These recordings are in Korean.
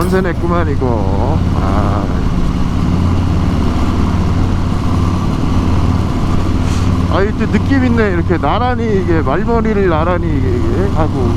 냄새 냈구만 이거. 아. 아 이때 느낌 있네 이렇게. 나란히 이게 말머리를 나란히 이게 하고.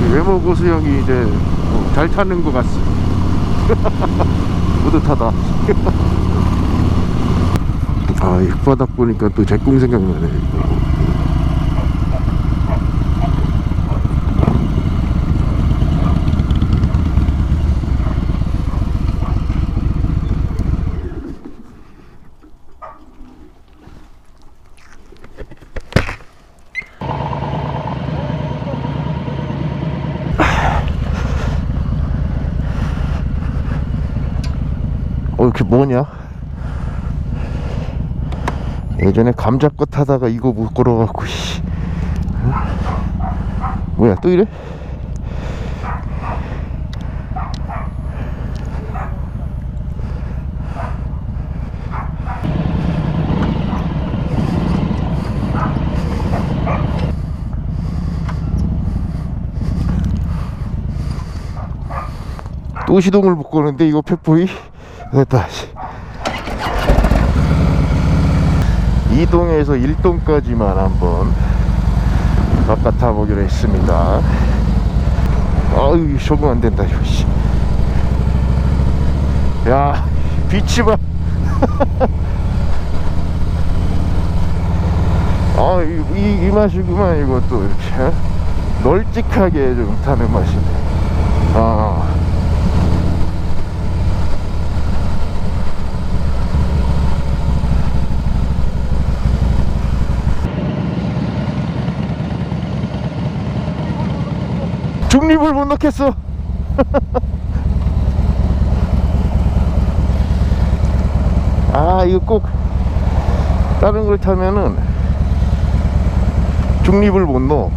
이 외모 고수 형이 이제 어, 잘 타는 것 같습니다. 뿌듯하다. 아, 이 바닥 보니까 또 제 꿈 생각나네. 이렇게 뭐냐? 예전에 감자꽃 타다가 이거 못 걸어갖고 씨. 어? 뭐야 또 이래? 또 시동을 못 거는데 이거 펫보이 됐다 씨. 2동에서 1동까지만 한번 바깥 타보기로 했습니다 아유 적응 안 된다 이거 씨. 야 빛이 봐 아, 이, 이, 이 맛이구만, 이것도 이렇게. 어? 널찍하게 좀 타는 맛이네. 아. 중립을 못 넣겠어. 아, 이거 꼭 다른 걸 타면은 중립을 못 넣어.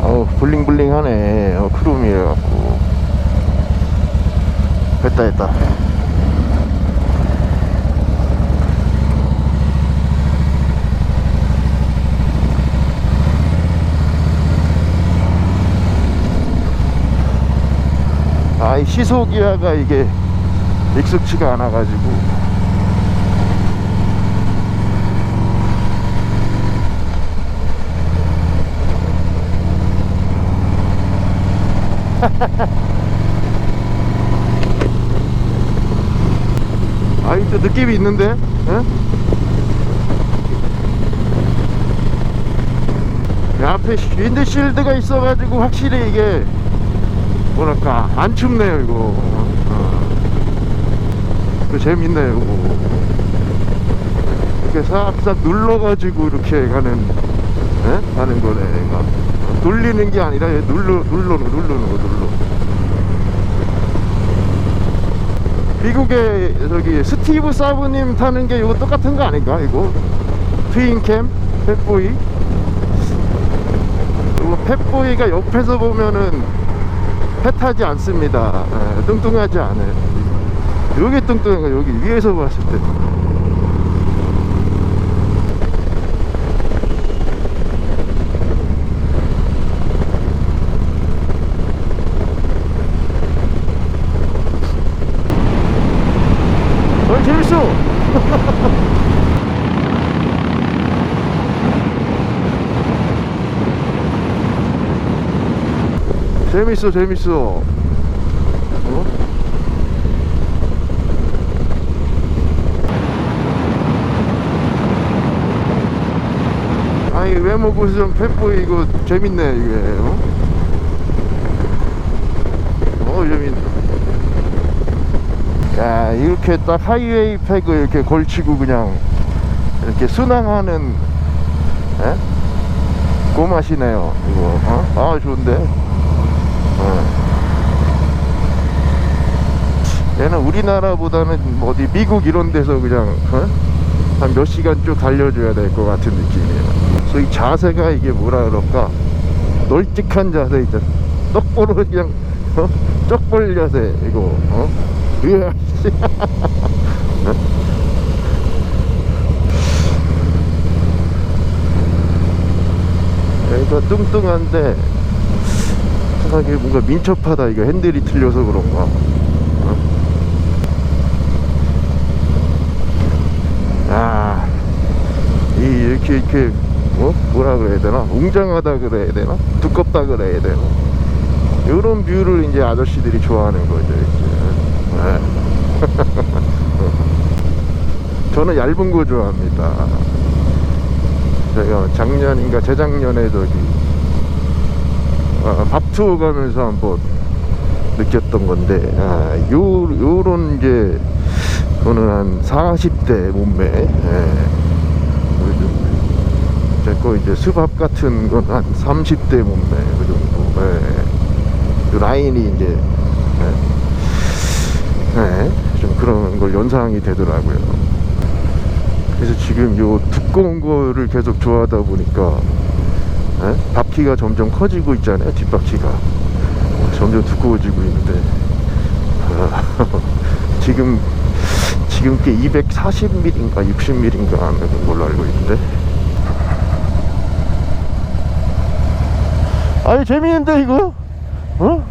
어, 블링블링하네. 어, 크롬이래갖고. 됐다, 됐다. 아, 이 시소기아가 이게 익숙치가 않아 가지고. 아, 이 또 느낌이 있는데? 응? 야, 앞에 윈드실드가 있어가지고 확실히 이게 뭐랄까 안 춥네요 이거. 어. 그 재밌네요 이거 이렇게 싹싹 눌러가지고 이렇게 가는 예? 가는 거네 얘가 돌리는 게 아니라 얘 눌러 눌러 누르는 거 눌러. 미국의 저기 스티브 사브님 타는 게 이거 똑같은 거 아닌가 이거? 트윈캠? 펫보이? 이거 펫보이가 옆에서 보면은 패타지 않습니다. 예, 뚱뚱하지 않아요. 여기 뚱뚱한 거 여기 위에서 봤을 때. 어, 재밌어! 재밌어, 재밌어. 어? 아니 외모 구성 펫보이 이거 재밌네 이게 어? 어 재밌네 야 이렇게 딱 하이웨이 팩을 이렇게 걸치고 그냥 이렇게 순항하는 에? 그 맛이네요 이거 어? 아 좋은데 어. 얘는 우리나라보다는 뭐 어디 미국 이런 데서 그냥 어? 한몇 시간 쭉 달려줘야 될 것 같은 느낌이에요. 그래서 이 자세가 이게 뭐라 그럴까 널찍한 자세 있잖아. 똑바로 그냥 어? 쪽벌 자세 이거 어? 으아, 씨. 어? 그러니까 뚱뚱한데 이상하게 뭔가 민첩하다 이거 핸들이 틀려서 그런가. 어? 아, 이 이렇게 이렇게 뭐 뭐라 그래야 되나? 웅장하다 그래야 되나? 두껍다 그래야 되나? 이런 뷰를 이제 아저씨들이 좋아하는 거죠 이제. 네. 저는 얇은 거 좋아합니다. 제가 작년인가 재작년에 저기 아, 밥 투어 가면서 한번 느꼈던 건데 아, 요 요런 이제 저는 한 40대 몸매 예. 제거 이제 수밥 같은 건 한 30대 몸매 그 정도 예. 그 라인이 이제 예. 예. 좀 그런 걸 연상이 되더라고요 그래서 지금 요 두꺼운 거를 계속 좋아하다 보니까 예? 바퀴가 점점 커지고 있잖아요 뒷바퀴가 점점 두꺼워지고 있는데 아, 지금 지금 게 240mm인가 60mm인가 하는 걸로 알고 있는데 아니 재미있는데 이거 어?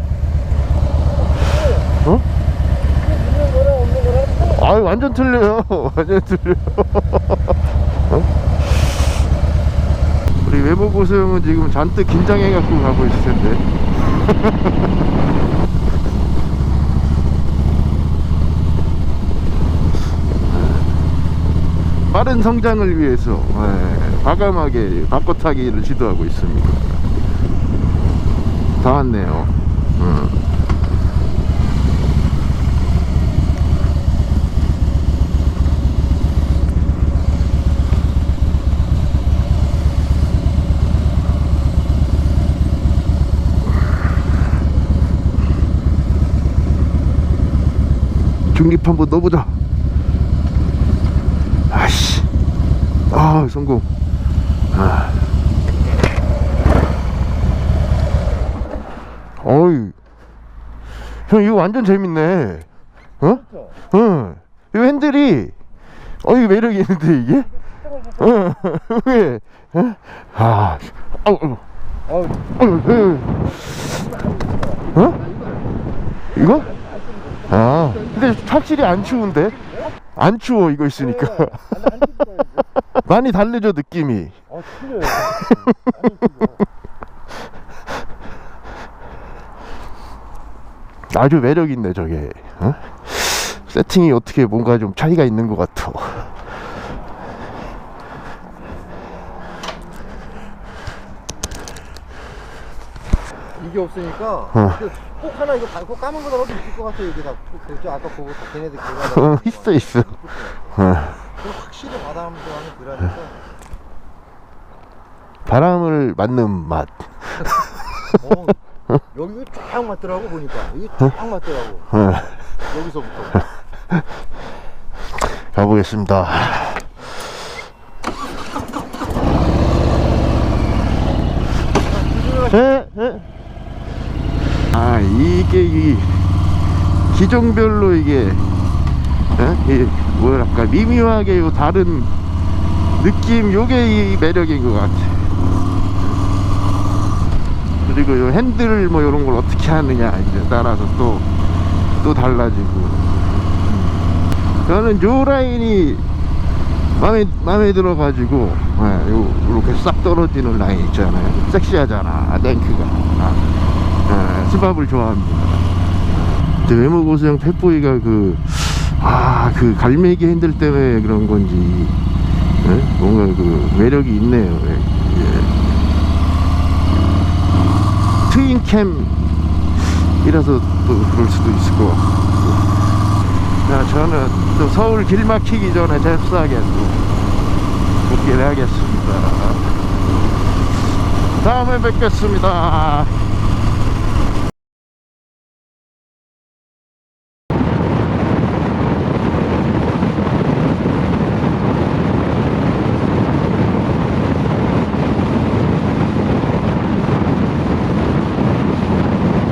어? 아유 완전 틀려요 완전 틀려 어? 우리 외모 고수형은 지금 잔뜩 긴장해 갖고 가고 있을 텐데. 빠른 성장을 위해서 예, 과감하게 바꿔타기를 시도하고 있습니다. 다 왔네요. 음. 중립 한번 넣어보자 아씨 아 성공 아. 어이 형 이거 완전 재밌네 어? 응 이 핸들이 어 이거 매력이 있는데 이게 어 왜? 어? 아 아우 아우. 어? 이거? 아 근데 확실히 안 추운데? 안 추워 이거 있으니까 많이 달래져 느낌이 어, 틀려요. 아주 매력 있네 저게 어? 세팅이 어떻게 뭔가 좀 차이가 있는 것 같아 이게 없으니까 어. 꼭 하나 이거 밟고 까만 거라도 있을 것 같아요. 이게 다. 그죠? 아까 보고 다 걔네들 어, 있어 있어 어. 확실히 바다함 좋아하는 그라니까. 바람을 맞는 맛 어, 여기 쫙 맞더라고 보니까. 이게 쫙 맞더라고. 어. 여기서부터. 가보겠습니다 에? 에? 아 이게 이 기종별로 이게 에? 이 뭐랄까 미묘하게 요 다른 느낌 요게 이 매력인 것 같아. 그리고 요 핸들 뭐 요런 걸 어떻게 하느냐 이제 따라서 또 또 달라지고. 저는 요 라인이 마음에 마음에 들어 가지고 예, 요 이렇게 싹 떨어지는 라인 있잖아요. 섹시하잖아 랭크가. 아, 예, 스밥을 좋아합니다 근데 외모 고수형 펫보이가 그 아, 그 갈매기 핸들 때문에 그런 건지 예? 뭔가 그 매력이 있네요. 예, 예. 트윈캠이라서 또 그럴 수도 있을 것 같고. 자, 저는 또 서울 길 막히기 전에 잽싸게 또 복귀를 하겠습니다. 다음에 뵙겠습니다